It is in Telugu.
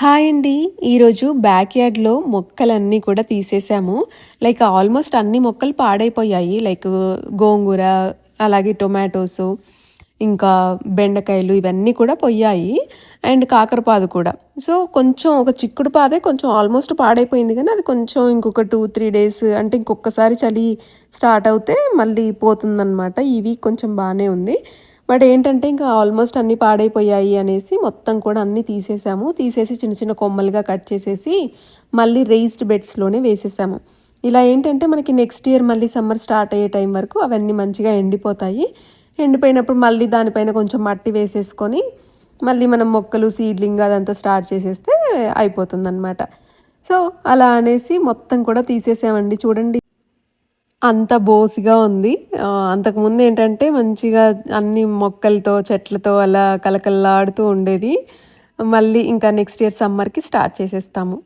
హాయ్ అండి. ఈరోజు బ్యాక్ యార్డ్లో మొక్కలన్నీ కూడా తీసేసాము. లైక్ ఆల్మోస్ట్ అన్ని మొక్కలు పాడైపోయాయి. లైక్ గోంగూర అలాగే టొమాటోస్ ఇంకా బెండకాయలు ఇవన్నీ కూడా పోయాయి. అండ్ కాకరపాదు కూడా. సో కొంచెం ఒక చిక్కుడు పాదే కొంచెం ఆల్మోస్ట్ పాడైపోయింది. కానీ అది కొంచెం ఇంకొక టూ త్రీ డేస్ అంటే ఇంకొకసారి చలి స్టార్ట్ అవుతే మళ్ళీ పోతుందన్నమాట. ఈ వీక్ కొంచెం బాగానే ఉంది. బట్ ఏంటంటే ఇంకా ఆల్మోస్ట్ అన్నీ పాడైపోయాయి అనేసి మొత్తం కూడా అన్నీ తీసేసాము. తీసేసి చిన్న చిన్న కొమ్మలుగా కట్ చేసేసి మళ్ళీ రేస్డ్ బెడ్స్లోనే వేసేసాము. ఇలా ఏంటంటే మనకి నెక్స్ట్ ఇయర్ మళ్ళీ సమ్మర్ స్టార్ట్ అయ్యే టైం వరకు అవన్నీ మంచిగా ఎండిపోతాయి. ఎండిపోయినప్పుడు మళ్ళీ దానిపైన కొంచెం మట్టి వేసేసుకొని మళ్ళీ మనం మొక్కలు సీడ్లింగ్ అదంతా స్టార్ట్ చేసేస్తే అయిపోతుందన్నమాట. సో అలా అనేసి మొత్తం కూడా తీసేసామండి. చూడండి. అంత బోసిగా ఉంది. అంతకుముందు ఏంటంటే మంచిగా అన్ని మొక్కలతో చెట్లతో అలా కలకల్లాడుతూ ఉండేది. మళ్ళీ ఇంకా నెక్స్ట్ ఇయర్ సమ్మర్కి స్టార్ట్ చేసేస్తాము.